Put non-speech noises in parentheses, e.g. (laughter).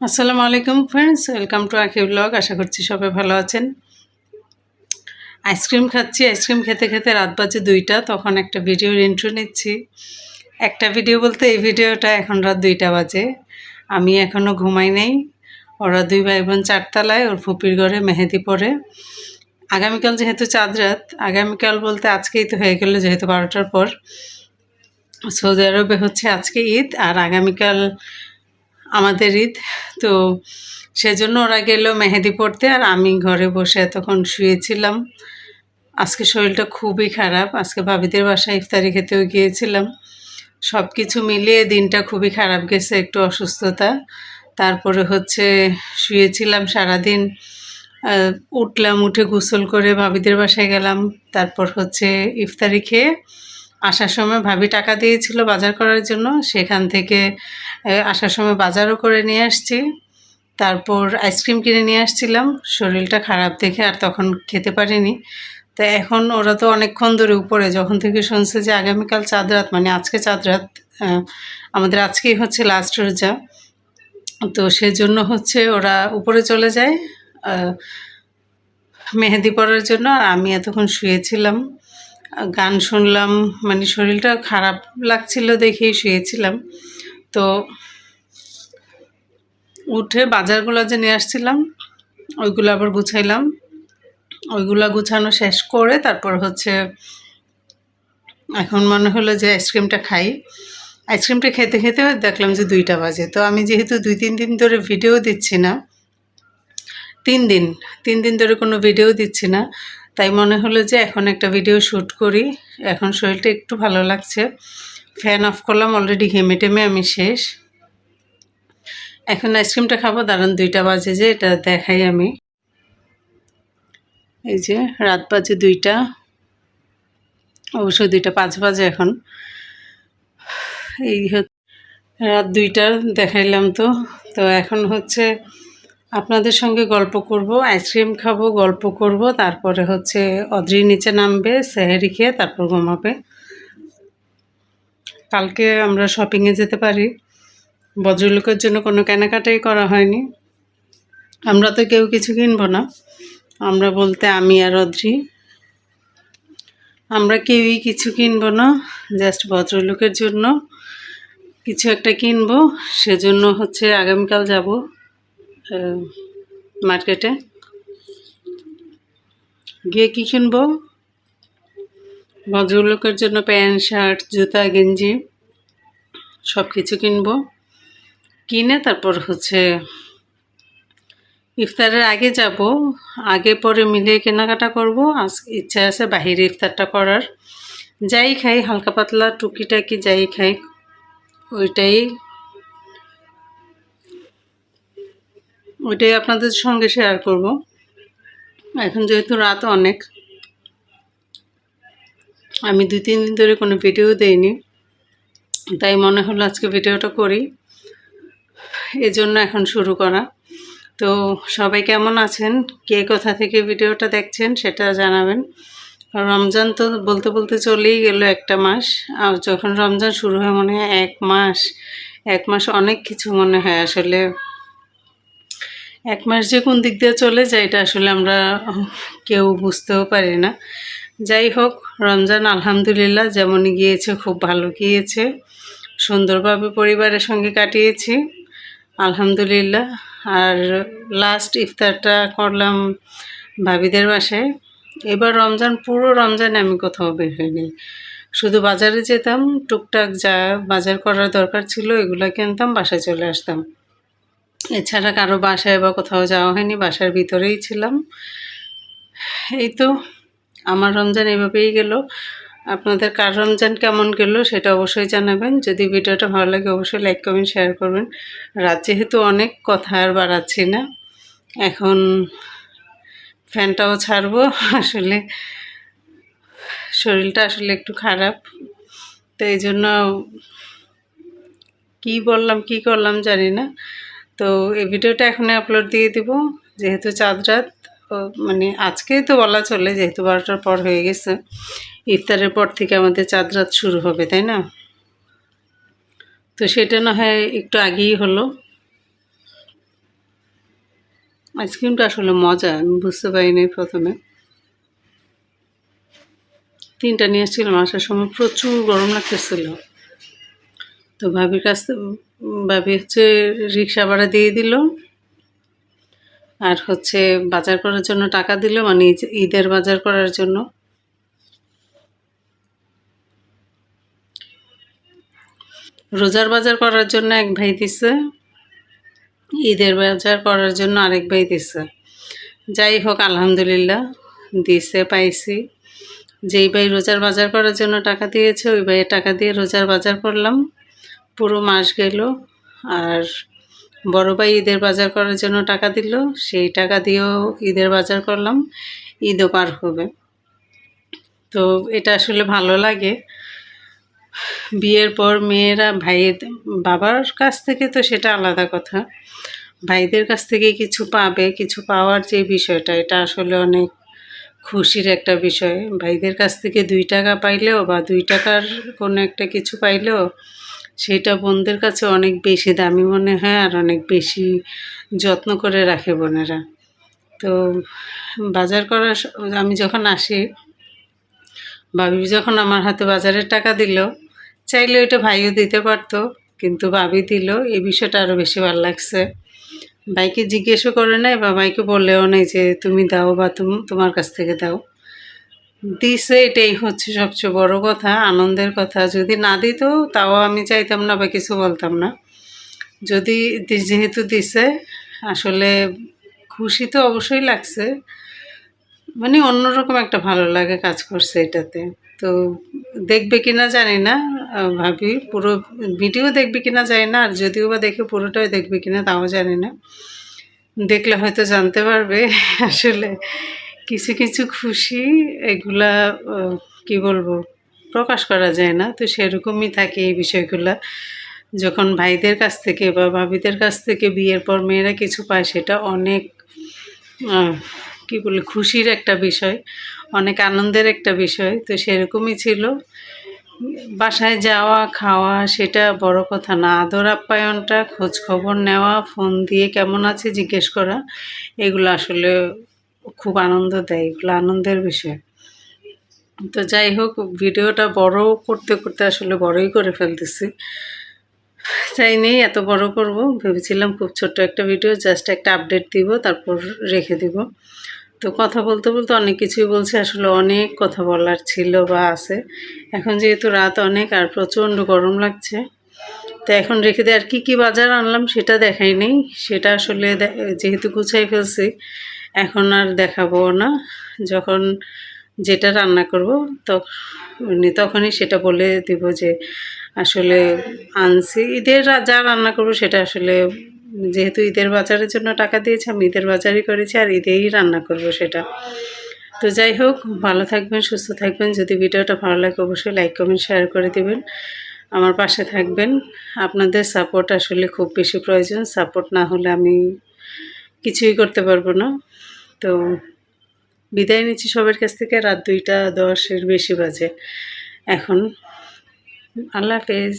আসসালামু আলাইকুম friends welcome to Akhi blog আশা করছি সবাই ভালো আছেন। আইসক্রিম খাচ্ছি আইসক্রিম খেতে খেতে রাত বাজে দুইটা, তখন একটা ভিডিওর ইন্ট্রো নিচ্ছি। একটা ভিডিও বলতে এই ভিডিওটা এখন রাত দুইটা বাজে। আমি এখনও ঘুমাই নেই। ওরা দুই ভাই বোন চারতলায়, ওর ফুপির ঘরে মেহেদি পরে। আগামীকাল যেহেতু চাঁদ রাত, আগামীকাল বলতে আজকেই তো হয়ে গেল যেহেতু বারোটার পর। সৌদি আরবে হচ্ছে আজকে ঈদ আর আগামীকাল আমাদের ঈদ। তো সেজন্য ওরা গেল মেহেদি পড়তে আর আমি ঘরে বসে এতক্ষণ শুয়েছিলাম। আজকে শরীরটা খুবই খারাপ। আজকে ভাবিদের বাসায় ইফতারি খেতেও গিয়েছিলাম। সব কিছু মিলিয়ে দিনটা খুবই খারাপ গেছে, একটু অসুস্থতা। তারপরে হচ্ছে শুয়েছিলাম সারাদিন। উঠলাম, উঠে গোসল করে ভাবিদের বাসায় গেলাম। তারপর হচ্ছে ইফতারি খেয়ে আসার সময় ভাবি টাকা দিয়েছিল বাজার করার জন্য, সেখান থেকে আসার সময় বাজারও করে নিয়ে আসছি। তারপর আইসক্রিম কিনে নিয়ে আসছিলাম, শরীরটা খারাপ দেখে আর তখন খেতে পারিনি। তো এখন ওরা তো অনেকক্ষণ ধরে উপরে, যখন থেকে শুনছে যে আগামীকাল চাঁদ রাত মানে আজকে চাঁদ রাত আমাদের আজকেই হচ্ছে লাস্ট রোজা, তো সেজন্য হচ্ছে ওরা উপরে চলে যায় মেহেদি পড়ার জন্য আর আমি এতক্ষণ শুয়েছিলাম। গান শুনলাম মানে শরীরটা খারাপ লাগছিল দেখেই শুয়েছিলাম। তো উঠে বাজারগুলো যে নিয়ে আসছিলাম, ওইগুলো আবার গুছাইলাম। ওইগুলো গুছানো শেষ করে তারপর হচ্ছে এখন মনে হলো যে আইসক্রিমটা খাই। আইসক্রিমটা খেতে খেতে দেখলাম যে দুইটা বাজে। তো আমি যেহেতু দুই, তিন দিন ধরে ভিডিও দিচ্ছি না, তিন দিন তিন দিন ধরে কোনো ভিডিও দিচ্ছি না তাই মনে হলো যে এখন একটা ভিডিও শ্যুট করি। এখন শরীরটা একটু ভালো লাগছে। ফ্যান অফ করলাম অলরেডি ঘেমে টেমে আমি শেষ। এখন আইসক্রিমটা খাব, দাঁড়ান, দুইটা বাজে যে, এটা দেখাই আমি। এই যে, রাত বাজে দুইটা। অবশ্যই দুইটা পাঁচ বাজে এখন। এই রাত দুইটার দেখাইলাম তো। তো এখন হচ্ছে আপনাদের সঙ্গে গল্প করব আইসক্রিম খাব, গল্প করব, তারপরে হচ্ছে অদ্রি নিচে নামবে, সেহেরি খেয়ে তারপর ঘুমাবে। কালকে আমরা শপিংয়ে যেতে পারি। ভদ্রলোকের জন্য কোনো কেনাকাটাই করা হয়নি। আমরা তো কেউ কিছু কিনবো না। আমরা বলতে আমি আর অদ্রি। আমরা কেউই কিছু কিনবো না জাস্ট ভদ্রলোকের জন্য কিছু একটা কিনবো। সেজন্য হচ্ছে আগামীকাল যাব। মার্কেটে। গিয়ে কী কিনবো? ভদ্রলোকের জন্য প্যান্ট, শার্ট, জুতা, গেঞ্জি সব কিছু কিনবো। কিনে তারপর হচ্ছে ইফতারের আগে যাব। আগে পরে মিলিয়ে কেনাকাটা করব। আজ ইচ্ছা আছে বাহিরে ইফতারটা করার। যাই খাই, হালকা পাতলা টুকিটাকি যাই খাই, ওইটাই ওইটাই আপনাদের সঙ্গে শেয়ার করব। এখন যেহেতু রাত অনেক, আমি দুই, তিন দিন ধরে কোনো ভিডিও দেইনি, তাই মনে হলো আজকে ভিডিওটা করি। এজন্য এখন শুরু করা। তো সবাই কেমন আছেন? কে কোথা থেকে ভিডিওটা দেখছেন সেটা জানাবেন। রমজান তো বলতে বলতে চলেই গেল একটা মাস, আর যখন রমজান শুরু হয় মনে হয় এক মাস এক মাস অনেক কিছু মনে হয় আসলে। এক মাস যে কোন দিক দিয়ে চলে যায়, এটা আসলে আমরা কেউ বুঝতেও পারি না। যাই হোক, রমজান আলহামদুলিল্লাহ যেমনই গিয়েছে, খুব ভালো গিয়েছে। সুন্দরভাবে পরিবারের সঙ্গে কাটিয়েছি, আলহামদুলিল্লাহ। আর লাস্ট ইফতারটা করলাম ভাবিদের বাসায়। এবার রমজান, পুরো রমজানে আমি কোথাও বের হইনি। শুধু বাজারে যেতাম, টুকটাক যা বাজার করার দরকার ছিল, এগুলো কিনতাম, বাসায় চলে আসতাম। এছাড়া কারও বাসায় বা কোথাও যাওয়া হয়নি, বাসার ভিতরেই ছিলাম। এই তো, আমার রমজান এভাবেই গেল। আপনাদের কার রমজান কেমন গেল সেটা অবশ্যই জানাবেন। যদি ভিডিওটা ভালো লাগে অবশ্যই লাইক, কমেন্ট, শেয়ার করবেন। রাত যেহেতু অনেক, কথা আর বাড়াচ্ছি না। এখন ফ্যানটাও ছাড়বো, আসলে শরীরটা আসলে একটু খারাপ। তো এই জন্য কী বললাম, কী করলাম জানি না। তো এই ভিডিওটা এখনই আপলোড দিয়ে দিব। যেহেতু চাঁদ রাত মানে আজকেই তো বলা চলে যেহেতু বারোটার পর হয়ে গেছে। ইফতারের পর থেকে আমাদের চাঁদ রাত শুরু হবে, তাই না? তো সেটা না হয় একটু আগেই হলো। আইসক্রিমটা আসলে মজা, আমি বুঝতে পারিনি প্রথমে। তিনটা নিয়ে এসেছিলাম আসার সময় প্রচুর গরম লাগতেছিল। তো ভাবির কাছ ভাবি হচ্ছে রিক্সা ভাড়া দিয়ে দিল। আর হচ্ছে বাজার করার জন্য টাকা দিল মানে ঈদ- ঈদের বাজার করার জন্য। রোজার বাজার করার জন্য এক ভাই দিছে। ঈদের বাজার করার জন্য আরেক ভাই দিছে। যাই হোক, আলহামদুলিল্লাহ, দিছে, পাইছি। যেই ভাই রোজার বাজার করার জন্য টাকা দিয়েছে, ওই ভাইয়ের টাকা দিয়ে রোজার বাজার করলাম। পুরো মাস গেল আর বড় ভাই ঈদের বাজার করার জন্য টাকা দিল। সেই টাকা দিয়েও ঈদের বাজার করলাম। ঈদও পার হবে। তো এটা আসলে ভালো লাগে। বিয়ের পর মেয়েরা, ভাইয়ের বাবার কাছ থেকে তো সেটা আলাদা কথা। ভাইদের কাছ থেকে কিছু পাবে, কিছু পাওয়ার যে বিষয়টা, এটা আসলে অনেক খুশির একটা বিষয়। ভাইদের কাছ থেকে দুই টাকা পাইলেও বা দুই টাকার কোনো একটা কিছু পাইলেও সেটা বোনদের কাছে অনেক বেশি দামি মনে হয় আর অনেক বেশি যত্ন করে রাখে বোনেরা। তো বাজার করার আমি যখন আসি, ভাবি যখন আমার হাতে বাজারের টাকা দিল, চাইলে ওইটা ভাইও দিতে পারতো, কিন্তু ভাবি দিল, এই বিষয়টা আরও বেশি ভালো লাগছে। ভাইকে জিজ্ঞেসও করে নাই, বা ভাইকে বললেও নেই যে, তুমি দাও বা তুম- তোমার কাছ থেকে দাও। দিছে, এটাই হচ্ছে সবচেয়ে বড় কথা, আনন্দের কথা। যদি না দিত, তাও আমি চাইতাম না বা কিছু বলতাম না। যদি যেহেতু দিছে, আসলে খুশি তো অবশ্যই লাগছে। মানে অন্যরকম একটা ভালো লাগে কাজ করছে এটাতে। তো দেখবে কিনা জানি না ভাবি। পুরো ভিডিও দেখবে কিনা জানি না, আর যদিও বা দেখে পুরোটাই দেখবে কিনা, তাও জানি না। দেখলে হয়তো জানতে পারবে, (laughs) আসলে কিছু কিছু খুশি এগুলা কি বলব, প্রকাশ করা যায় না। তো সেরকমই থাকে এই বিষয়গুলা। যখন ভাইদের কাছ থেকে বা ভাবিদের কাছ থেকে বিয়ের পর মেয়েরা কিছু পায়, সেটা অনেক কি বলি, খুশির একটা বিষয়, অনেক আনন্দের একটা বিষয়। তো সেরকমই ছিল। বাসায় যাওয়া, খাওয়া, সেটা বড় কথা না। আদর আপ্যায়নটা, খোঁজ খবর নেওয়া, ফোন দিয়ে কেমন আছে জিজ্ঞেস করা, এগুলো আসলে খুব আনন্দ দেয়, এগুলো আনন্দের বিষয়। তো যাই হোক, ভিডিওটা বড় করতে করতে আসলে বড়ই করে ফেলতেছি। চাই নেই, এত বড় করব। ভেবেছিলাম খুব ছোট্ট একটা ভিডিও, জাস্ট একটা আপডেট দিব, তারপর রেখে দিব। তো কথা বলতে বলতে অনেক কিছুই বলছে, আসলে অনেক কথা বলার ছিল বা আছে। এখন যেহেতু রাত অনেক, আর প্রচণ্ড গরম লাগছে, তো এখন রেখে দিয়ে আর কী কী বাজার আনলাম সেটা দেখাই নেই। সেটা আসলে যেহেতু গুছাই ফেলছি এখন আর দেখাবো না। যখন যেটা রান্না করব তখন তখনই সেটা বলে দিব যে আসলে আনছি। ঈদের যা রান্না করব সেটা আসলে যেহেতু ঈদের বাজারের জন্য টাকা দিয়েছি, আমি ঈদের বাজারই করেছি আর ঈদেই রান্না করব সেটা। তো যাই হোক, ভালো থাকবেন, সুস্থ থাকবেন। যদি ভিডিওটা ভালো লাগে অবশ্যই লাইক, কমেন্ট, শেয়ার করে দেবেন। আমার পাশে থাকবেন। আপনাদের সাপোর্ট আসলে খুব বেশি প্রয়োজন। সাপোর্ট না হলে আমি কিছুই করতে পারব না। তো বিদায় নিচ্ছি সবার কাছ থেকে, রাত দুইটা দশের বেশি বাজে। এখন আল্লাহ হাফেজ।